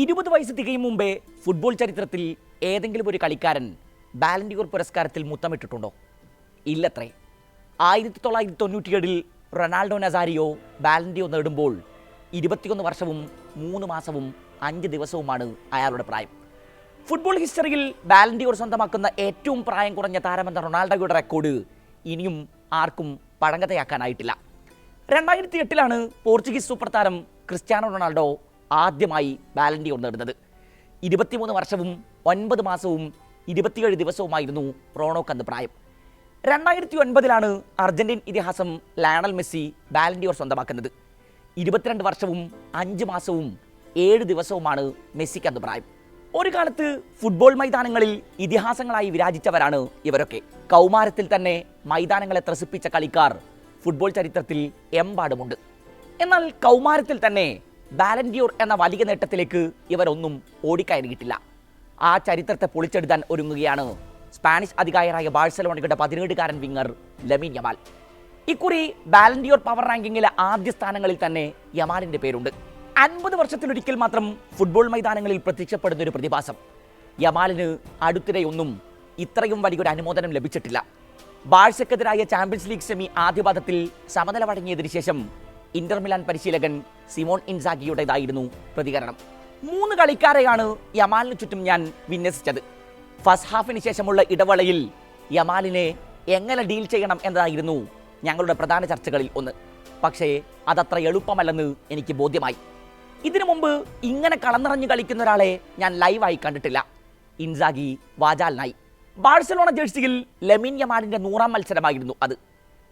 ഇരുപത് വയസ്സ് തികയും മുമ്പേ ഫുട്ബോൾ ചരിത്രത്തിൽ ഏതെങ്കിലും ഒരു കളിക്കാരൻ ബാലൻഡിയോർ പുരസ്കാരത്തിൽ മുത്തമിട്ടിട്ടുണ്ടോ? ഇല്ലത്രേ. ആയിരത്തി തൊള്ളായിരത്തി തൊണ്ണൂറ്റിയേഴിൽ റൊണാൾഡോ നസാരിയോ ബാലൻഡിയോ നേടുമ്പോൾ ഇരുപത്തിയൊന്ന് വർഷവും മൂന്ന് മാസവും അഞ്ച് ദിവസവുമാണ് അയാളുടെ പ്രായം. ഫുട്ബോൾ ഹിസ്റ്ററിയിൽ ബാലൻഡിയോർ സ്വന്തമാക്കുന്ന ഏറ്റവും പ്രായം കുറഞ്ഞ താരമെന്ന റൊണാൾഡോയുടെ റെക്കോർഡ് ഇനിയും ആർക്കും പഴങ്കതയാക്കാനായിട്ടില്ല രണ്ടായിരത്തി എട്ടിലാണ് പോർച്ചുഗീസ് സൂപ്പർ താരം ക്രിസ്ത്യാനോ റൊണാൾഡോ ആദ്യമായി ബാലൻഡിയോർ നേടുന്നത്. ഇരുപത്തിമൂന്ന് വർഷവും ഒൻപത് മാസവും ഇരുപത്തിയേഴ് ദിവസവുമായിരുന്നു റോണോക്ക് അന്ന് പ്രായം. രണ്ടായിരത്തി ഒൻപതിലാണ് അർജന്റീൻ ഇതിഹാസം ലയണൽ മെസ്സി ബാലൻഡിയോർ സ്വന്തമാക്കുന്നത്. ഇരുപത്തിരണ്ട് വർഷവും അഞ്ച് മാസവും ഏഴ് ദിവസവുമാണ് മെസ്സിക്ക് അന്ന് പ്രായം. ഒരു കാലത്ത് ഫുട്ബോൾ മൈതാനങ്ങളിൽ ഇതിഹാസങ്ങളായി വിരാജിച്ചവരാണ് ഇവരൊക്കെ. കൗമാരത്തിൽ തന്നെ മൈതാനങ്ങളെ ത്രസിപ്പിച്ച കളിക്കാർ ഫുട്ബോൾ ചരിത്രത്തിൽ എമ്പാടുമുണ്ട്. എന്നാൽ കൗമാരത്തിൽ തന്നെ ബാലൻഡിയോർ എന്ന വലിയ നേട്ടത്തിലേക്ക് ഇവരൊന്നും ഓടിക്കയറിയിട്ടില്ല. ആ ചരിത്രത്തെ പൊളിച്ചെടുക്കാൻ ഒരുങ്ങുകയാണ് സ്പാനിഷ് അധികാരിയായ ബാഴ്സലോണയുടെ പതിനേഴുകാരൻ വിങ്ങർ ലമീൻ യമാൽ. ഇക്കുറി ബാലൻഡിയോർ പവർ റാങ്കിങ്ങിലെ ആദ്യ സ്ഥാനങ്ങളിൽ തന്നെ യമാലിന്റെ പേരുണ്ട്. അൻപത് വർഷത്തിലൊരിക്കൽ മാത്രം ഫുട്ബോൾ മൈതാനങ്ങളിൽ പ്രത്യക്ഷപ്പെടുന്ന ഒരു പ്രതിഭാസം. യമാലിന് അടുത്തിടെയൊന്നും ഇത്രയും വലിയൊരു അനുമോദനം ലഭിച്ചിട്ടില്ല. ബാഴ്സക്കെതിരായ ചാമ്പ്യൻസ് ലീഗ് സെമി ആദ്യപാദത്തിൽ സമനില വഴങ്ങിയതിനു ശേഷം ഇന്റർ മിലാൻ പരിശീലകൻ സിമോൺ ഇൻസാഗിയുടേതായിരുന്നു പ്രതികരണം. മൂന്ന് കളിക്കാരെയാണ് യമാലിന് ചുറ്റും ഞാൻ വിന്യസിച്ചത്. ഫസ്റ്റ് ഹാഫിന് ശേഷമുള്ള ഇടവേളയിൽ യമാലിനെ എങ്ങനെ ഡീൽ ചെയ്യണം എന്നതായിരുന്നു ഞങ്ങളുടെ പ്രധാന ചർച്ചകളിൽ ഒന്ന്. പക്ഷേ അതത്ര എളുപ്പമല്ലെന്ന് എനിക്ക് ബോധ്യമായി. ഇതിനു മുമ്പ് ഇങ്ങനെ കളന്നിറഞ്ഞു കളിക്കുന്ന ഒരാളെ ഞാൻ ലൈവായി കണ്ടിട്ടില്ല. ഇൻസാഗി വാജാലിനായി ബാഴ്സലോണ ജേഴ്സിയിൽ ലെമിൻ യമാലിന്റെ നൂറാം മത്സരമായിരുന്നു അത്.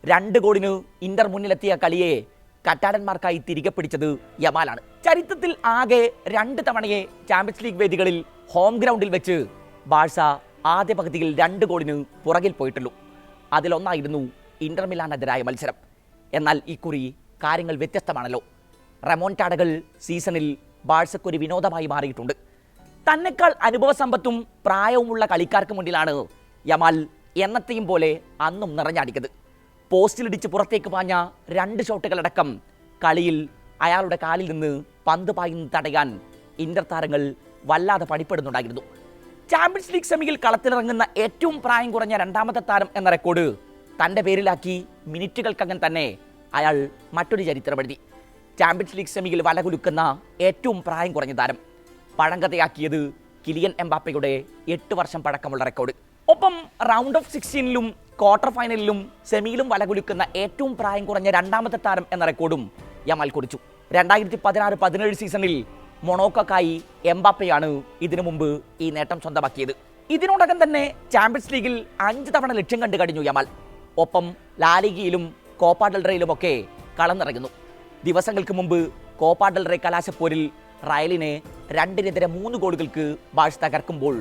രണ്ട് ഗോളിന് ഇന്റർ മുന്നിലെത്തിയ കളിയെ കറ്റാടന്മാർക്കായി തിരികെ പിടിച്ചത് യമാലാണ്. ചരിത്രത്തിൽ ആകെ രണ്ട് തവണയെ ചാമ്പ്യൻസ് ലീഗ് വേദികളിൽ ഹോം ഗ്രൗണ്ടിൽ വെച്ച് ബാഴ്സ ആദ്യ പകുതിയിൽ രണ്ട് ഗോളിന് പുറകിൽ പോയിട്ടുള്ളൂ. അതിലൊന്നായിരുന്നു ഇന്റർ മിലാനെതിരായ മത്സരം. എന്നാൽ ഇക്കുറി കാര്യങ്ങൾ വ്യത്യസ്തമാണല്ലോ. റെമോൺടാടകൾ സീസണിൽ ബാഴ്സക്കൊരു വിനോദമായി മാറിയിട്ടുണ്ട്. തന്നെക്കാൾ അനുഭവസമ്പത്തും പ്രായവുമുള്ള കളിക്കാർക്ക് മുന്നിലാണ് യമാൽ എന്നത്തെയും പോലെ അന്നും നിറഞ്ഞടിക്കുന്നത്. പോസ്റ്റിലിടിച്ച് പുറത്തേക്ക് പാഞ്ഞ രണ്ട് ഷോട്ടുകളടക്കം കളിയിൽ അയാളുടെ കാലിൽ നിന്ന് പന്ത് പായുന്നത് തടയാൻ ഇന്റർ താരങ്ങൾ വല്ലാതെ പണിപ്പെടുന്നുണ്ടായിരുന്നു. ചാമ്പ്യൻസ് ലീഗ് സെമിയിൽ കളത്തിലിറങ്ങുന്ന ഏറ്റവും പ്രായം കുറഞ്ഞ രണ്ടാമത്തെ താരം എന്ന റെക്കോർഡ് തന്റെ പേരിലാക്കി മിനിറ്റുകൾക്കകം തന്നെ അയാൾ മറ്റൊരു ചരിത്രം എഴുതി. ചാമ്പ്യൻസ് ലീഗ് സെമിയിൽ വലകുലുക്കുന്ന ഏറ്റവും പ്രായം കുറഞ്ഞ താരം. പഴങ്കഥയാക്കിയത് കിലിയൻ എംബാപ്പയുടെ എട്ട് വർഷം പഴക്കമുള്ള റെക്കോർഡ് ഒപ്പം റൗണ്ട് ഓഫ് സിക്സ്റ്റീനിലും ക്വാർട്ടർ ഫൈനലിലും സെമിയിലും വലകുലുക്കുന്ന ഏറ്റവും പ്രായം കുറഞ്ഞ രണ്ടാമത്തെ താരം എന്ന റെക്കോർഡും യമാൽ കുറിച്ചു. രണ്ടായിരത്തി പതിനാറ് പതിനേഴ് സീസണിൽ മൊണോക്കോക്കായി എംബാപ്പയാണ് ഇതിനു മുമ്പ് ഈ നേട്ടം സ്വന്തമാക്കിയത്. ഇതിനോടകം തന്നെ ചാമ്പ്യൻസ് ലീഗിൽ അഞ്ച് തവണ ലക്ഷ്യം കണ്ടു കഴിഞ്ഞു യമാൽ. ഒപ്പം ലാലിഗയിലും കോപ്പ ഡെൽറയിലുമൊക്കെ കളം നിറയുന്നു ദിവസങ്ങൾക്ക് മുമ്പ് കോപ്പ ഡെൽറേ കലാശപ്പോരിൽ റയലിനെ രണ്ടിനെതിരെ മൂന്ന് ഗോളുകൾക്ക് ബാഴ്സ് തകർക്കുമ്പോൾ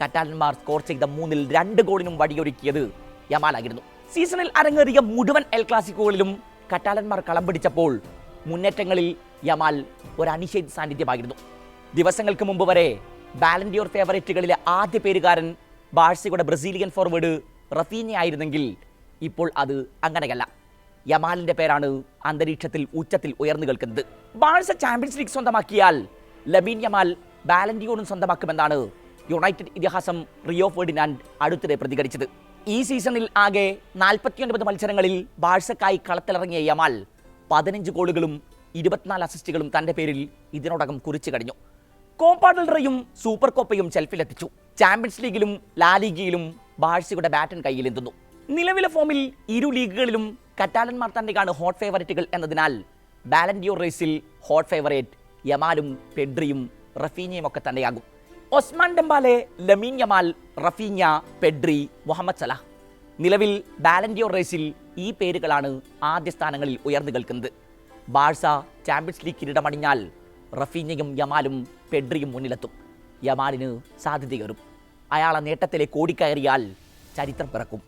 കറ്റാലന്മാർ സ്കോർ ചെയ്ത മൂന്നിൽ രണ്ട് ഗോളിനും വടിയൊരുക്കിയത് യമാലായിരുന്നു സീസണിൽ അരങ്ങേറിയ മുഴുവൻ എൽ ക്ലാസിക്കുകളിലും കറ്റാലന്മാർ കളം പിടിച്ചപ്പോൾ മുന്നേറ്റങ്ങളിൽ യമാൽ ഒരു അനിഷേധ സാന്നിധ്യമായിരുന്നു. ദിവസങ്ങൾക്ക് മുമ്പ് വരെ ബാലൻഡിയോർ ഫേവറേറ്റുകളിലെ ആദ്യ പേരുകാരൻ ബാഴ്സയുടെ ബ്രസീലിയൻ ഫോർവേഡ് റഫീനയായിരുന്നെങ്കിൽ ഇപ്പോൾ അത് അങ്ങനെയല്ല. യമാലിന്റെ പേരാണ് അന്തരീക്ഷത്തിൽ ഉച്ചത്തിൽ ഉയർന്നു കേൾക്കുന്നത്. ബാഴ്സ ചാമ്പ്യൻസ് ലീഗ് സ്വന്തമാക്കിയാൽ ലബീൻ യമാൽ ബാലൻഡിയോണും സ്വന്തമാക്കുമെന്നാണ് യുണൈറ്റഡ് ഇതിഹാസം റിയോ ഫെർഡിനാൻഡ് അടുത്തിടെ പ്രതികരിച്ചത്. ഈ സീസണിൽ ആകെ നാൽപ്പത്തിയൊൻപത് മത്സരങ്ങളിൽ ബാഴ്സക്കായി കളത്തിലിറങ്ങിയ യമാൽ പതിനഞ്ച് ഗോളുകളും ഇരുപത്തിനാല് അസിസ്റ്റുകളും തന്റെ പേരിൽ ഇതിനോടകം കുറിച്ചു കഴിഞ്ഞു. കോപ്പാഡൽറയും സൂപ്പർ കോപ്പയും ചെൽഫിലെത്തിച്ചു ചാമ്പ്യൻസ് ലീഗിലും ലാലീഗയിലും ബാഴ്സയുടെ ബാറ്റൻ കയ്യിലെത്തുന്നു നിലവിലെ ഫോമിൽ ഇരു ലീഗുകളിലും കറ്റാലന്മാർ തന്നെയാണ് ഹോട്ട് ഫേവറേറ്റുകൾ എന്നതിനാൽ ബാലൻഡിയോർ റേസിൽ ഹോട്ട് ഫേവറേറ്റ് യമാലും പെഡ്രിയും റഫീനിയും ഒക്കെ തന്നെയാകും. Ousmane Dembele Lamine Yamal Raphinha Pedri Mohamed Salah. നിലവിൽ ബാലൻഡിയോർ റേസിൽ ഈ പേരുകളാണ് ആദ്യ സ്ഥാനങ്ങളിൽ ഉയർന്നു കേൾക്കുന്നത് ബാഴ്സ ചാമ്പ്യൻസ് ലീഗ് കിരീടമണിഞ്ഞാൽ റഫീഞ്ഞയും യമാലും പെഡ്രിയും മുന്നിലെത്തും. യമാലിന് സാധ്യതയേറും. അയാളെ നേട്ടത്തിലേക്ക് ഓടിക്കയറിയാൽ ചരിത്രം പിറക്കും.